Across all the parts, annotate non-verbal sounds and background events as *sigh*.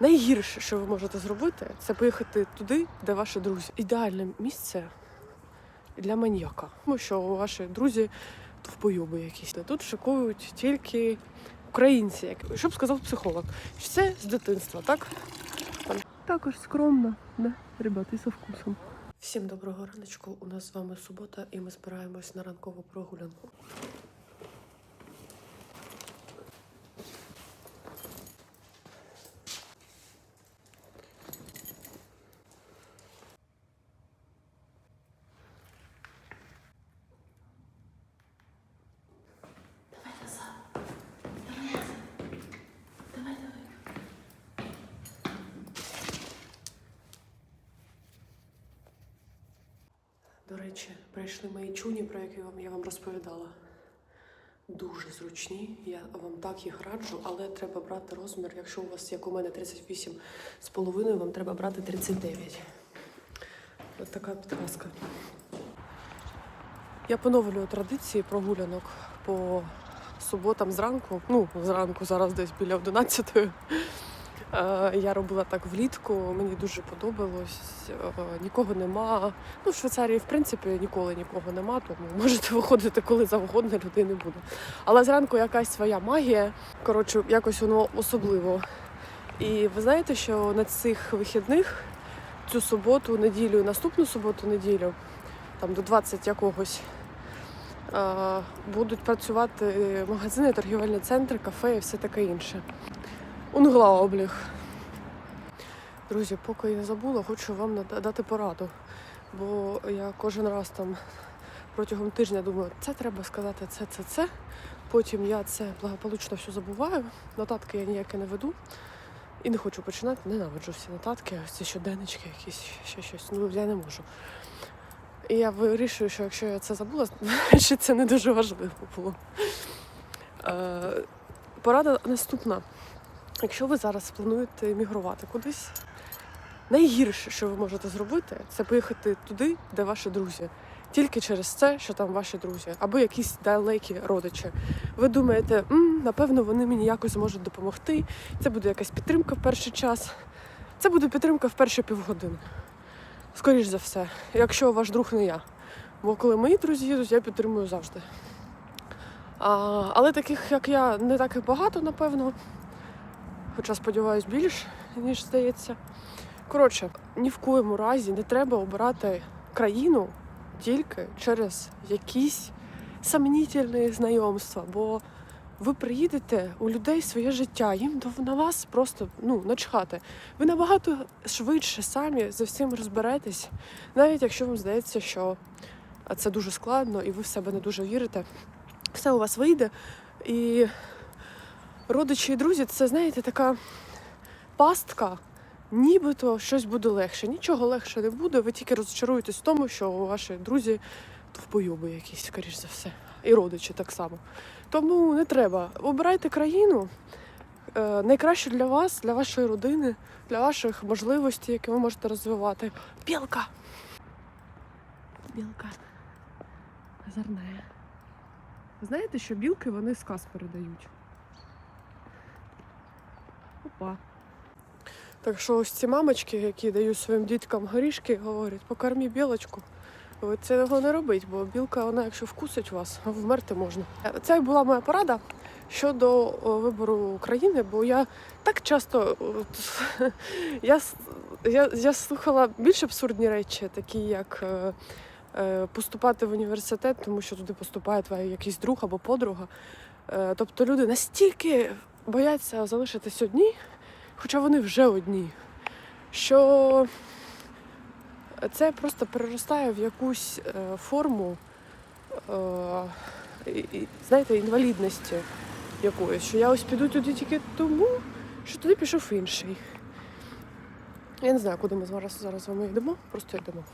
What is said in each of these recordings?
Найгірше, що ви можете зробити, це поїхати туди, де ваші друзі. Ідеальне місце для маніяка. Тому що ваші друзі товпойоби якісь. Тут шикують тільки українці, як що б сказав психолог. що Це з дитинства, так? Також скромно, да, ребята, і со вкусом. Всім доброго раночку. У нас з вами субота, і ми збираємось на ранкову прогулянку. До речі, прийшли мої чуні, про які я вам розповідала. Дуже зручні. Я вам так їх раджу, але треба брати розмір. Якщо у вас, як у мене, 38 з половиною, вам треба брати 39. Ось така підказка. Я поновлюю традиції прогулянок по суботам зранку. Ну, зранку зараз десь біля 11 Е, Я робила так влітку, мені дуже подобалось. Е, Нікого нема. Ну, в Швейцарії, в принципі, ніколи нікого нема, тому *laughs* можете виходити коли завгодно, людей не буде. Але зранку якась своя магія. Коротше, якось воно особливо. І ви знаєте, що на цих вихідних цю суботу, неділю, наступну суботу, неділю, там до 20 якогось. е, Будуть працювати магазини, торгівельні центри, кафе і все таке інше. Унглаобліг. Друзі, поки я не забула, хочу вам дати пораду. Бо я кожен раз там протягом тижня думаю, це треба сказати, це, це, це. Потім я це благополучно все забуваю. Нотатки я ніякі не веду. І не хочу починати, ненавиджу всі нотатки, ось ці щоденнички, якісь ще щось. Ну я не можу. І я вирішую, що якщо я це забула, *laughs* значить це не дуже важливо було. Е, порада наступна. Якщо ви зараз плануєте мігрувати кудись, найгірше, що ви можете зробити, це поїхати туди, де ваші друзі. Тільки через це, що там ваші друзі, або якісь далекі родичі. Ви думаєте, М, напевно, вони мені якось зможуть допомогти. Це буде якась підтримка в перший час. Це буде підтримка в перші півгодини. Скоріш за все, якщо ваш друг не я. Бо коли мої друзі їдуть, я підтримую завжди. А, але таких, як я, не так і багато, напевно. Хоча сподіваюсь більш, ніж здається. Коротше, ні в коєму разі не треба обирати країну тільки через якісь сомнітельні знайомства, бо ви приїдете у людей своє життя, їм на вас просто ну начхати. Ви набагато швидше самі за всім розберетесь, навіть якщо вам здається, що це дуже складно і ви в себе не дуже вірите. Все у вас вийде. І родичі і друзі, це знаєте, така пастка, нібито щось буде легше. Нічого легше не буде. Ви тільки розчаруєтесь в тому, що ваші друзі товпойоби якісь, скоріш за все. І родичі так само. Тому не треба. Обирайте країну е, найкраще для вас, для вашої родини, для ваших можливостей, які ви можете розвивати. Білка! Білка. Озорна. Знаєте, що білки вони сказ передають. Опа. Так що ось ці мамочки, які дають своїм діткам горішки, говорять, покорми білочку. Ви цього не робіть, бо білка, вона, якщо вкусить вас, вмерти можна. Це була моя порада щодо вибору країни, бо я так часто *laughs* я, я, я слухала більш абсурдні речі, такі як е, е, поступати в університет, тому що туди поступає твій якийсь друг або подруга. Е, тобто люди настільки бояться залишитись одні, хоча вони вже одні, що це просто переростає в якусь е, форму, е, знаєте, інвалідності якоїсь. Що я ось піду туди тільки тому, що туди пішов інший. Я не знаю, куди ми зараз, зараз з вами йдемо, просто йдемо.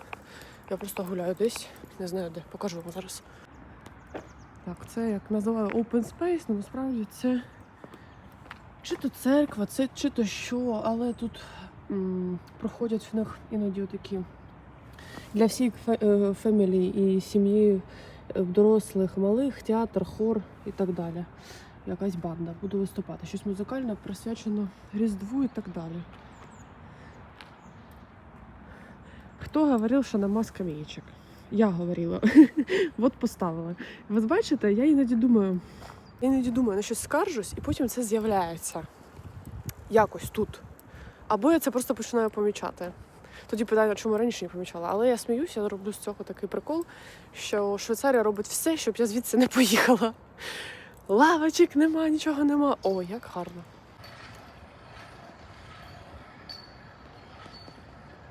Я просто гуляю десь, не знаю де, покажу вам зараз. Так, це як називаю open space, але насправді це чи то церква, це чи то що, але тут м, проходять в них іноді такі для всіх фемілі і сім'ї е, дорослих, малих, театр, хор і так далі. якась банда буде виступати. Щось музикальне присвячено Різдву і так далі. Хто говорив, що нема скамеєчок? Я говорила. *laughs* От поставила. Ви бачите, я іноді думаю. Я іноді думаю, на щось скаржусь, і потім це з'являється якось тут. Або я це просто починаю помічати. Тоді питання, чому раніше не помічала. Але я сміюся, я роблю з цього такий прикол, що Швейцарія робить все, щоб я звідси не поїхала. Лавочок нема, нічого нема. О, як гарно.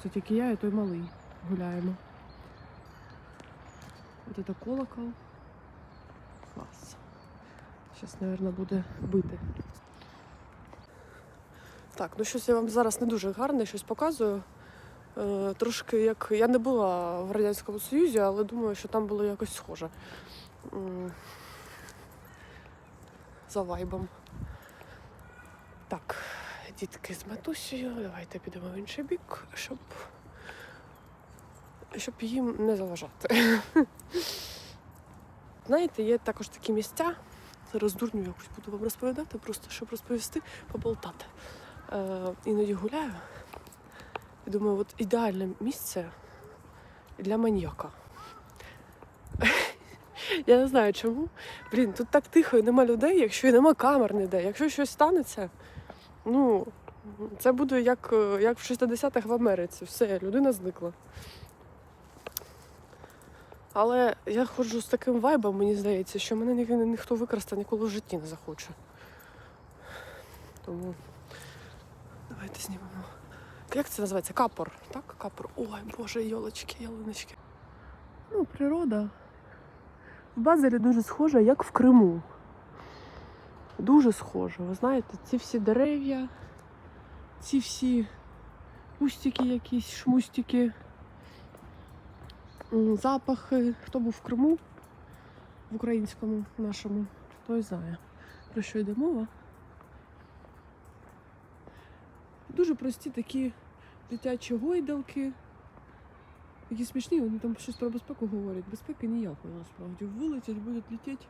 Це тільки я і той малий гуляємо. Ось це колокол. Зараз, мабуть, буде бити. Так, ну щось я вам зараз не дуже гарне, щось показую. Е, трошки як. Я не була в Радянському Союзі, але думаю, що там було якось схоже. М, За вайбом. Так, дітки з матусею, давайте підемо в інший бік, щоб, щоб їм не заважати. *laughs* Знаєте, є також такі місця. Зараз дурню якось буду вам розповідати, просто щоб розповісти, поболтати. Е, іноді гуляю. І думаю, от ідеальне місце для маньяка. *laughs* Я не знаю чому. Блін, тут так тихо і нема людей, якщо і нема камер ніде. Якщо щось станеться, ну це буде як, е, як в 60-х в Америці. Все, людина зникла. Але я ходжу з таким вайбом, мені здається, що мене ні, ні- ніхто викрасти ніколи в житті не захоче. Тому давайте знімемо. Як це називається? Капор, так? Капор. Ой, боже, йолочки, ялиночки. Ну, природа. В Базелі дуже схожа, як в Криму. Дуже схоже. Ви знаєте, ці всі дерев'я, ці всі кустики якісь, шмустики, запахи. Хто був в Криму, в українському нашому, той знає, про що йде мова. Дуже прості такі дитячі гойдалки. Які смішні, вони там щось про безпеку говорять. Безпеки ніякої насправді. Вилетять, будуть летіти.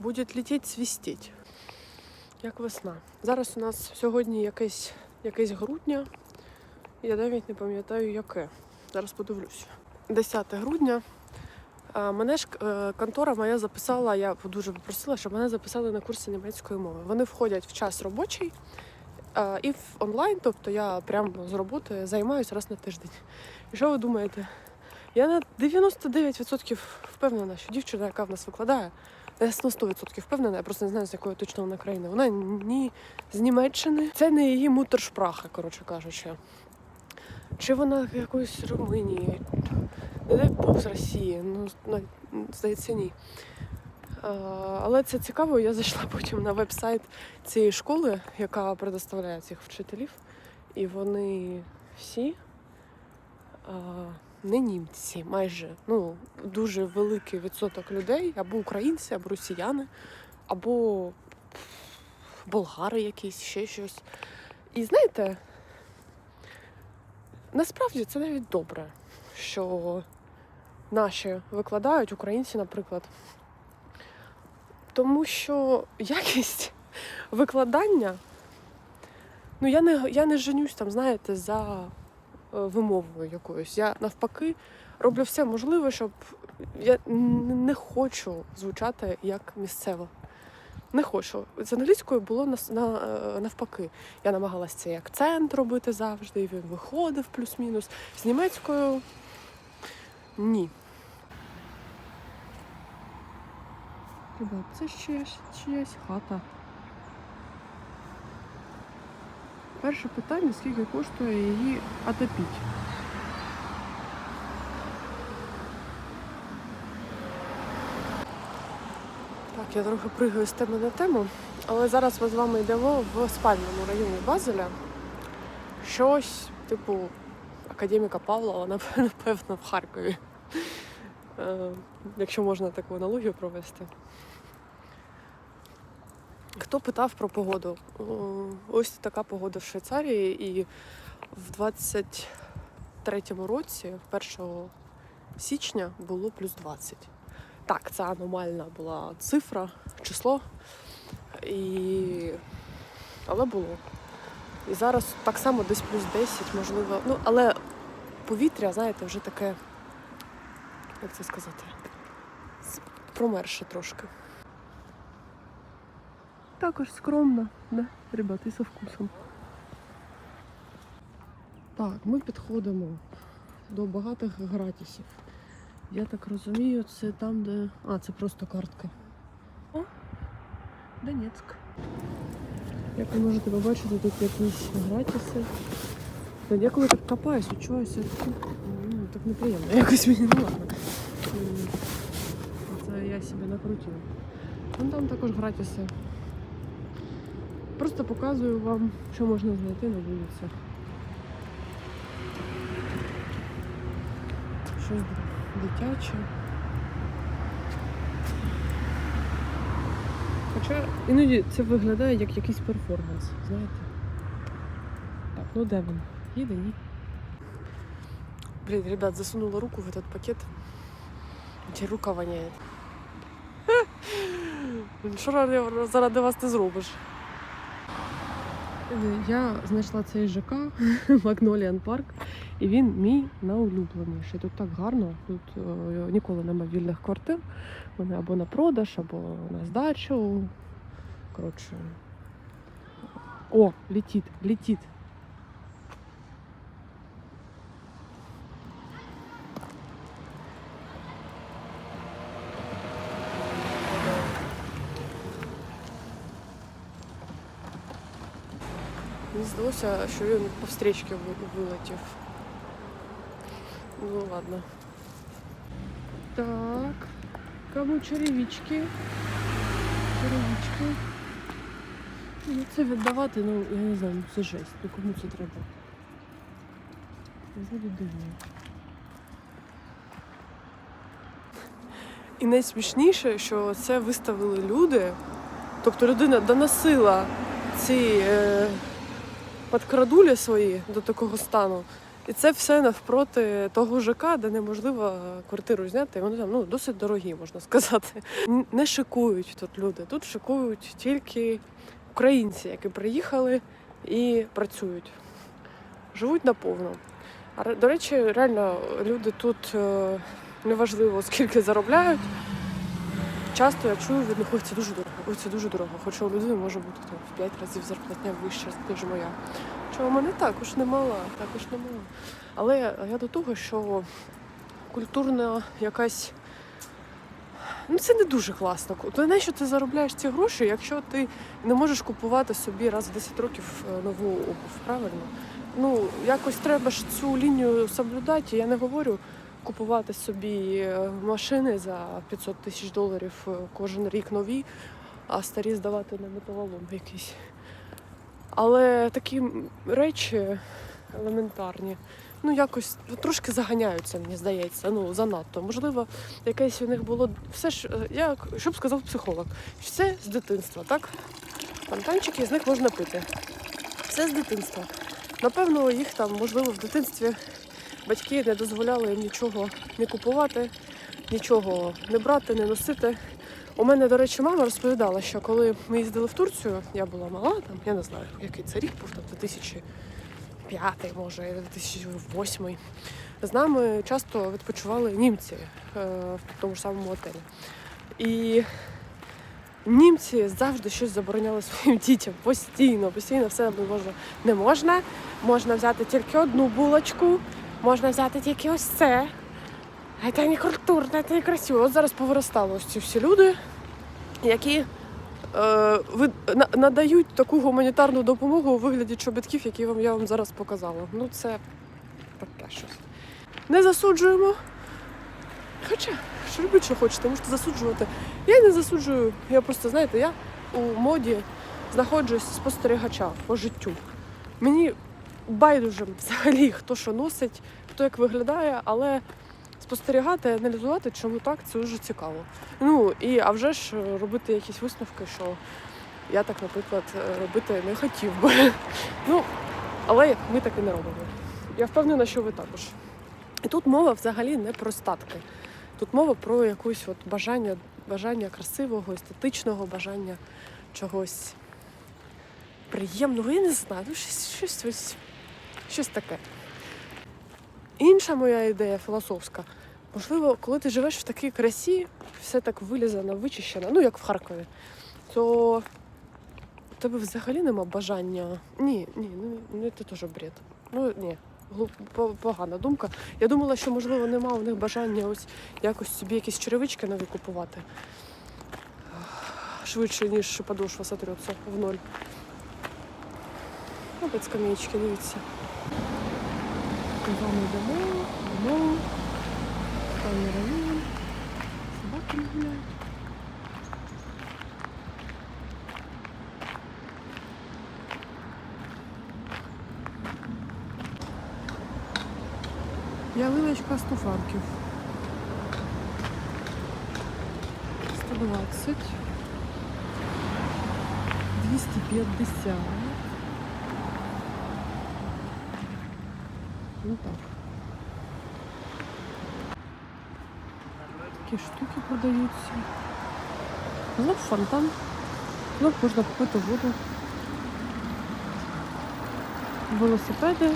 Буде летіти, свістіть. Як весна. Зараз у нас сьогодні якесь, якесь грудня. Я навіть не пам'ятаю яке. Зараз подивлюся. 10 грудня. Мене ж е, контора моя записала, я дуже попросила, щоб мене записали на курси німецької мови. Вони входять в час робочий і в онлайн, тобто я прямо з роботи займаюся раз на тиждень. І що ви думаєте? Я на 99% впевнена, що дівчина, яка в нас викладає, я на 100% впевнена, я просто не знаю, з якої точно вона країни. Вона ні з Німеччини. Це не її мутершпраха, коротше кажучи. Чи вона якоїсь Румунії? Не дай Бог з Росії. Ну, здається, ні. Але це цікаво, я зайшла потім на веб-сайт цієї школи, яка предоставляє цих вчителів, і вони всі не німці, майже ну, дуже великий відсоток людей, або українці, або росіяни, або болгари якісь, ще щось. І знаєте, насправді це навіть добре, що наші викладають, українці, наприклад. Тому що якість викладання, ну я не, я не женюсь там, знаєте, за е, вимовою якоюсь. Я навпаки роблю все можливе, щоб я не хочу звучати як місцево. Не хочу. З англійською було на, на, е, навпаки. Я намагалася цей акцент робити завжди, і він виходив плюс-мінус. З німецькою ні. Це чиясь, чиясь хата. Перше питання, скільки коштує її отопіть. Я трохи пригаю з теми на тему, але зараз ми з вами йдемо в спальному районі Базеля. Щось, типу, академіка Павлова, нап- *laughs* напевно, в Харкові. Е, Якщо можна таку аналогію провести. Хто питав про погоду? Ось така погода в Швейцарії, і в 23-му році, 1 січня, було плюс 20. Так, це аномальна була цифра. число. І... Але було. І зараз так само десь плюс 10, можливо. Ну, але повітря, знаєте, вже таке, як це сказати, промерше трошки. Також скромно, да, ребята, і со вкусом. Так, ми підходимо до багатих гратісів. Я так розумію, це там, де. А, це просто картка. О, Донецьк. Як ви можете побачити, тут якісь гратіси. Та Я коли так копаюсь, відчуваюся ну, так неприємно. *laughs* Якось мені не ладно. М, Це я себе накрутила. Ну там також гратіси. Просто показую вам, що можна знайти на вулицях. Щось дитяче. Хоча іноді це виглядає як якийсь перформанс, знаєте. Так, ну де він? Їде, ні? Блін, ребят, засунула руку в этот пакет. Чи рука воняє. *laughs* Що ради- заради вас ти зробиш? Я знайшла цей ЖК Magnolian *laughs* Парк, і він мій найулюбленіший. Тут так гарно, тут о, ніколи немає вільних квартир. Вони або на продаж, або на здачу. Коротше. О, летить, летить. Здалося, що він по встрічці вилетів. Ну ладно. Так. Кому черевички? Черевички. Ну це віддавати, ну я не знаю, ну це жесть. Ну кому це треба? Взагалі дивно. І найсмішніше, що це виставили люди. Тобто людина доносила ці е, подкрадулі свої до такого стану. І це все навпроти того ЖК, де неможливо квартиру зняти. Вони там ну, досить дорогі, можна сказати. Не шикують тут люди. Тут шикують тільки українці, які приїхали і працюють. Живуть наповно. До речі, реально люди тут е, неважливо скільки заробляють. Часто я чую від них, ой, це дуже дорого, ой, це дуже дорого. Хоча у людини може бути там в 5 разів зарплатня вища, ніж моя. Що у мене також немала, також немала. Але я до того, що культурна якась. Ну, це не дуже класно. То навіщо ти заробляєш ці гроші, якщо ти не можеш купувати собі раз в 10 років е, нову обув, правильно? Ну, якось треба ж цю лінію соблюдати. Я не говорю купувати собі е, машини за 500 тисяч доларів е, кожен рік нові, а старі здавати на металолом якийсь. Але такі речі елементарні, ну якось трошки заганяються, мені здається. Ну, занадто. Можливо, якесь у них було все ж, е, як що б сказав психолог, все з дитинства, так? Фонтанчики з них можна пити. Все з дитинства. Напевно, їх там, можливо, в дитинстві батьки не дозволяли їм нічого не купувати, нічого не брати, не носити. У мене, до речі, мама розповідала, що коли ми їздили в Турцію, я була мала, там, я не знаю, який це рік був, там 2005, може, 2008. З нами часто відпочивали німці е, в тому ж самому готелі. І німці завжди щось забороняли *laughs* своїм дітям. Постійно, постійно все не можна. Не можна, можна взяти тільки одну булочку, можна взяти тільки ось це. А Це не культурно, це не красиво. От зараз повиростали ось ці всі люди, які е, ви, на, надають таку гуманітарну допомогу у вигляді чобітків, які вам, я вам зараз показала. Ну це таке щось. Не засуджуємо. Хоча, що робіть, що хочете, можете засуджувати. Я не засуджую. Я просто, знаєте, я у моді знаходжусь спостерігача по життю. Мені байдуже взагалі, хто що носить, хто як виглядає, але спостерігати, аналізувати, чому так, це дуже цікаво. Ну і а вже ж е, робити якісь висновки, що я так, наприклад, е, робити не хотів би. *laughs* Ну, але ми так і не робимо. Я впевнена, що ви також. І тут мова взагалі не про статки. Тут мова про якусь от бажання бажання красивого, естетичного, бажання чогось приємного. Я не знаю, ну щось, щось, ось, щось таке. Інша моя ідея філософська. Можливо, коли ти живеш в такій красі, все так вилізано, вичищено, ну як в Харкові, то у тебе взагалі нема бажання. Ні, ні, ну, ну це теж бред. Ну ні, погана думка. Я думала, що можливо нема у них бажання ось якось собі якісь черевички нові купувати. Швидше, ніж подошва сотрется в ноль. Опять скамеечки, дивіться. З вами йдемо, йдемо. Пані район. Собаки не гуляють. Ялиночка 100 франків. 120. 250. Ну так. Такі штуки продаються. Знов фонтан. Знов можна купити воду. Велосипеди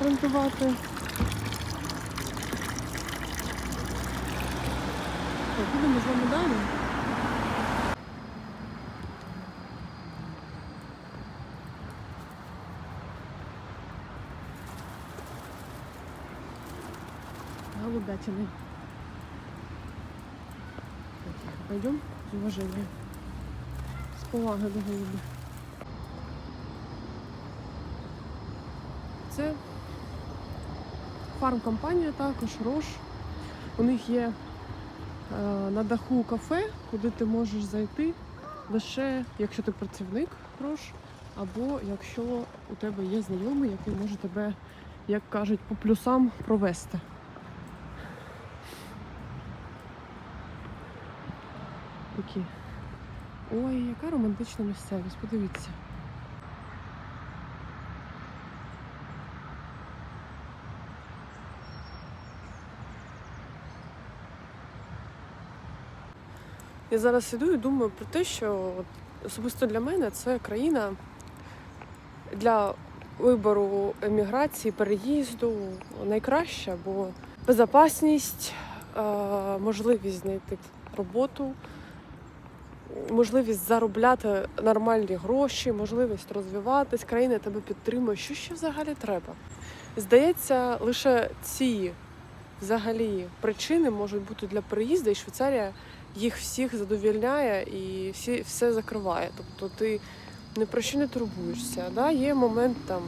орендувати. Будемо з вами далі. Голубятины. Пойдем с уважением. С поваги до голуби. Це фарм-компанія також, Рош. У них є е, на даху кафе, куди ти можеш зайти лише якщо ти працівник Рош, або якщо у тебе є знайомий, який може тебе, як кажуть, по плюсам провести. Такі. Ой, яка романтична місцевість, подивіться. Я зараз іду і думаю про те, що особисто для мене це країна для вибору еміграції, переїзду найкраща, бо безпечність, е, можливість знайти роботу, можливість заробляти нормальні гроші, можливість розвиватись, країна тебе підтримує. Що ще взагалі треба? Здається, лише ці взагалі причини можуть бути для переїзду, і Швейцарія їх всіх задовільняє і всі, все закриває. Тобто ти ні про що не турбуєшся. Да? Є момент там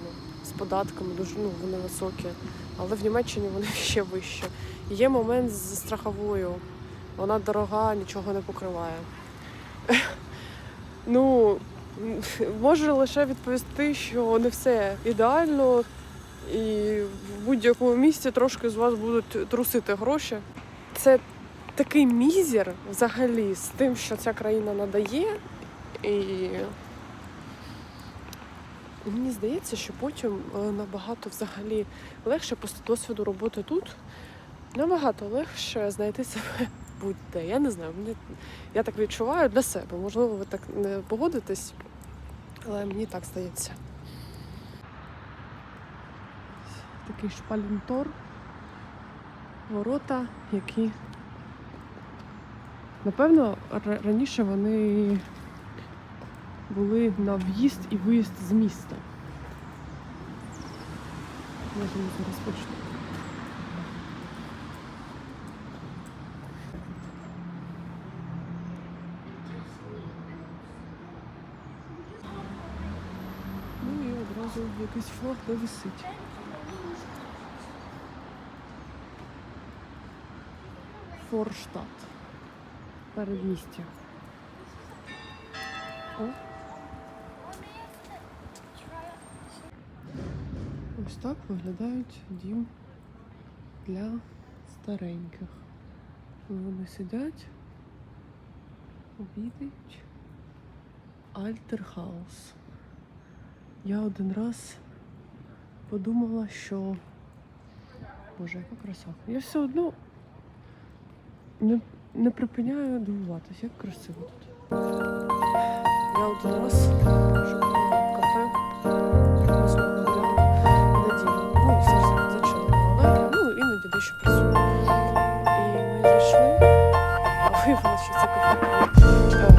з податками, дуже ну, вони високі, але в Німеччині вони *laughs* ще вищі. Є момент з страховою, вона дорога, нічого не покриває. *laughs* Ну, можу лише відповісти, що не все ідеально, і в будь-якому місці трошки з вас будуть трусити гроші. Це такий мізер взагалі з тим, що ця країна надає. І мені здається, що потім е, набагато взагалі легше після досвіду роботи тут. Набагато легше знайти себе будь-де. Я не знаю, мені, я так відчуваю для себе. Можливо, ви так не погодитесь, але мені так здається. Такий шпалінтор, ворота, які Напевно, раніше вони були на в'їзд і виїзд з міста. Можемо зараз почути. Ну і одразу якийсь флаг де висить. Форштадт передмістя. О. Ось так виглядають дім для стареньких. Вони сидять, обідають. Альтерхаус. Я один раз подумала, що. Боже, яка краса. Я все одно не не припиняю дивуватися, як красиво тут. Я один раз кафе. Неділю. Ну, все ж але ну, іноді дещо працює. І ми зайшли, а виявилося, що це кафе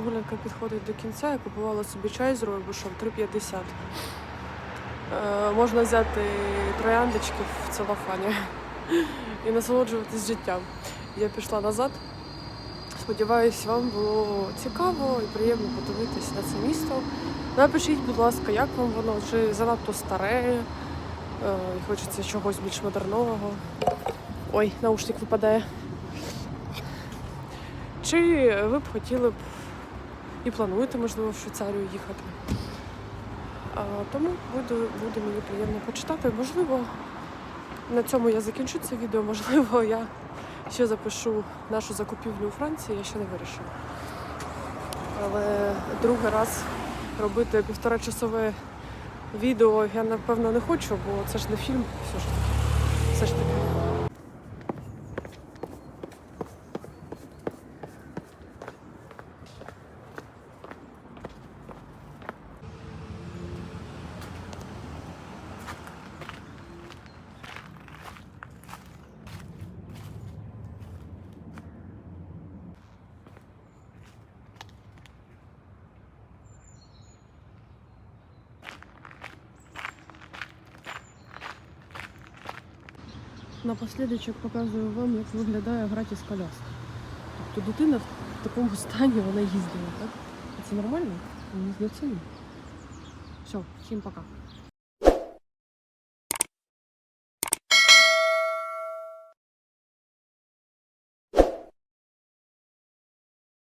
прогулянка підходить до кінця. Я купувала собі чай з ройбушем 3,50. Е, можна взяти трояндочки в целофані і насолоджуватись життям. Я пішла назад. Сподіваюсь, вам було цікаво і приємно подивитися на це місто. Напишіть, будь ласка, як вам воно чи занадто старе, е, і хочеться чогось більш модернового. Ой, наушник випадає. Чи ви б хотіли б і плануєте, можливо, в Швейцарію їхати? А, тому буде, буде мені приємно почитати. Можливо, на цьому я закінчу це відео, можливо, я ще запишу нашу закупівлю у Франції, я ще не вирішила. Але другий раз робити півторачасове відео я напевно не хочу, бо це ж не фільм, все ж таки. Все ж таки. Напослідочок показую вам, як виглядає з коляска. Тобто дитина в такому стані вона їздила, так? Це нормально? Мені здається. Все, всім пока.